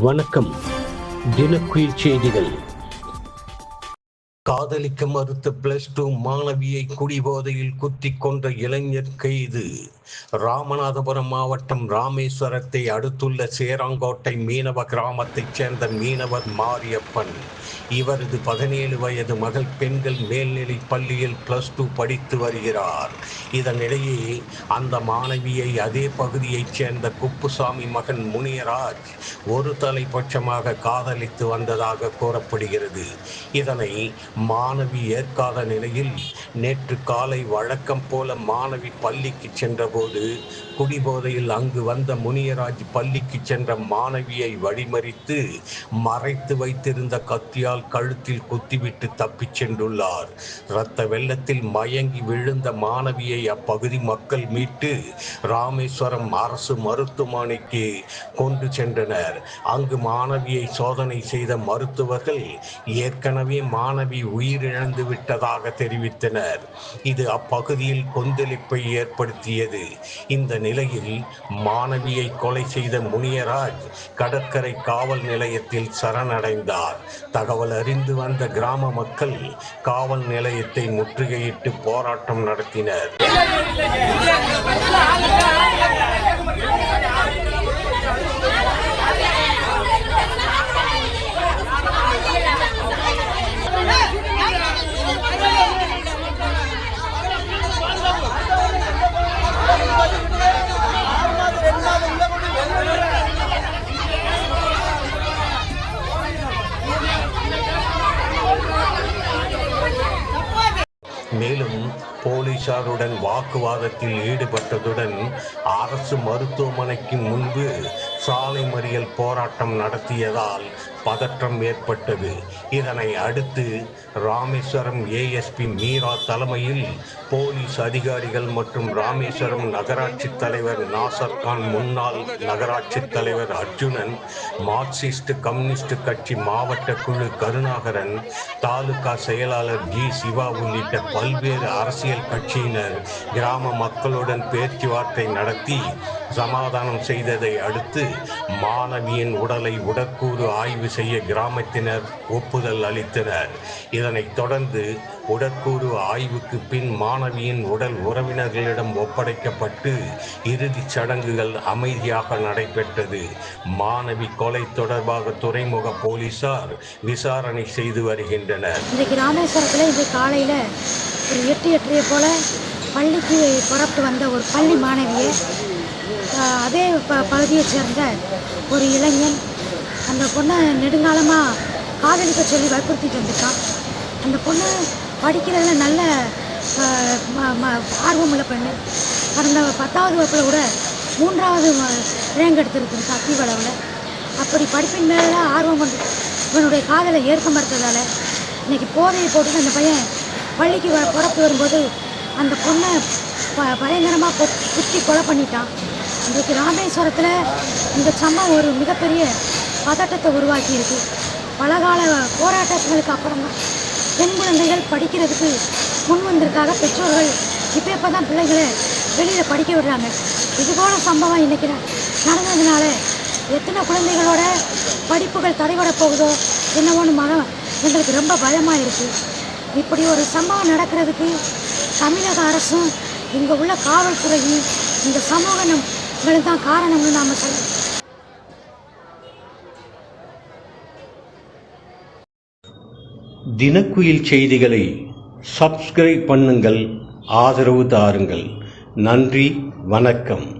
வணக்கம். தினக்குயில் செய்திகள். காதலிக்க மறுத்த பிளஸ் டூ மாணவியை குடிபோதையில் குத்தி கொன்ற இளைஞர் கைது. ராமநாதபுரம் மாவட்டம் ராமேஸ்வரத்தை அடுத்துள்ள சேராங்கோட்டை மீனவ கிராமத்தைச் சேர்ந்த மீனவர் மாரியப்பன். இவரது பதினேழு வயது மகள் பெண்கள் மேல்நிலை பள்ளியில் பிளஸ் டூ படித்து வருகிறார். இதனிடையே அந்த மாணவியை அதே பகுதியைச் சேர்ந்த குப்புசாமி மகன் முனியராஜ் ஒரு தலைபட்சமாக காதலித்து வந்ததாக கூறப்படுகிறது. இதனை மாணவி ஏற்காத நிலையில் நேற்று காலை வழக்கம் போல மாணவி பள்ளிக்கு சென்றபோது குடிபோதையில் அங்கு வந்த முனியராஜ் பள்ளிக்கு சென்ற மாணவியை வழிமறித்து மறைத்து வைத்திருந்த கத்தியால் கழுத்தில் குத்திவிட்டு தப்பிச் சென்றுள்ளார். இரத்த வெள்ளத்தில் மயங்கி விழுந்த மாணவியை அப்பகுதி மக்கள் மீட்டு ராமேஸ்வரம் அரசு மருத்துவமனைக்கு கொண்டு சென்றனர். அங்கு மாணவியை சோதனை செய்த மருத்துவர்கள் ஏற்கனவே மாணவி உயிரிழந்து விட்டதாக தெரிவித்தனர். இது அப்பகுதியில் கொந்தளிப்பை ஏற்படுத்தியது. இந்த நிலையில் மாணவியை கொலை செய்த முனியராஜ் கடற்கரை காவல் நிலையத்தில் சரணடைந்தார். தகவல் அறிந்து வந்த கிராம மக்கள் காவல் நிலையத்தை முற்றுகையிட்டு போராட்டம் நடத்தினர். 没人。போலீசாருடன் வாக்குவாதத்தில் ஈடுபட்டதுடன் அரசு மருத்துவமனைக்கு முன்பு சாலை மறியல் போராட்டம் நடத்தியதால் பதற்றம் ஏற்பட்டது. இதனை அடுத்து ராமேஸ்வரம் ஏஎஸ்பி மீரா தலைமையில் போலீஸ் அதிகாரிகள் மற்றும் ராமேஸ்வரம் நகராட்சி தலைவர் நாசர் கான் முன்னாள் நகராட்சி தலைவர் அர்ஜுனன் மார்க்சிஸ்ட் கம்யூனிஸ்ட் கட்சி மாவட்ட குழு கருணாகரன் தாலுகா செயலாளர் ஜி சிவா உள்ளிட்ட பல்வேறு அரசியல் கட்சியினர் கிராம மக்களுடன் பேச்சுவார்த்தை நடத்தி சமாதானம் செய்ததை அடுத்து மாணவியின் உடலை உடற்கூறு ஆய்வு செய்ய கிராமத்தினர் ஒப்புதல் அளித்தனர். இதனைத் தொடர்ந்து உடற்கூறு ஆய்வுக்கு பின் மாணவியின் உடல் உறவினர்களிடம் ஒப்படைக்கப்பட்டு இறுதிச் சடங்குகள் அமைதியாக நடைபெற்றது. மாணவி கொலை தொடர்பாக துறைமுக போலீசார் விசாரணை செய்து வருகின்றனர். இன்றைக்கு ராமேஸ்வரத்தில் இன்று காலையில் ஒரு எட்டு எட்டரையை போல பள்ளிக்கு புறப்பட்டு வந்த ஒரு பள்ளி மாணவியை அதே ப பகுதியைச் சேர்ந்த ஒரு இளைஞன் அந்த பொண்ணை நெடுங்காலமாக காதலிக்க சொல்லி வற்புறுத்திட்டு வந்திருக்கான். அந்த பொண்ணு படிக்கிறதுல நல்ல ம- ஆர்வமுள்ள பெண்ணு. கடந்த பத்தாவது வகுப்பில் கூட மூன்றாவது ரேங்க் எடுத்திருக்கு சக்தி வளவில் அப்படி படிப்பின் மேலே ஆர்வம் கொண்டு இவனுடைய காதலை ஏற்க மறுத்ததால் இன்றைக்கி போதையை போட்டு அந்த பையன் பள்ளிக்கு வ புறப்பு வரும்போது அந்த பொண்ணை ப பயங்கரமாக கொ குத்தி கொலை பண்ணிட்டான். இன்றைக்கு ராமேஸ்வரத்தில் இந்த சம்பவம் ஒரு மிகப்பெரிய பதட்டத்தை உருவாக்கியிருக்கு. பலகால போராட்டங்களுக்கு அப்புறம் தான் பெண் குழந்தைகள் படிக்கிறதுக்கு முன் வந்திருக்காக பெற்றோர்கள் இப்போ இப்போ தான் பிள்ளைகளை வெளியில் படிக்க விடுறாங்க? இது போல சம்பவம் இன்றைக்கி நடந்ததுனால எத்தனை குழந்தைகளோட படிப்புகள் தடைபட போகுதோ என்னவோன்னு மனம் எங்களுக்கு ரொம்ப பயமாக இருக்குது இப்படி ஒரு சம்பவம் நடக்கிறதுக்கு தமிழக அரசும் இங்கே உள்ள காவல்துறையும் இந்த சமூகங்களுக்கு தான் காரணம்னு நாம் சொல்லலாம் தினக்குயில் செய்திகளை சப்ஸ்கிரைப் பண்ணுங்கள் ஆதரவு தாருங்கள். நன்றி வணக்கம்.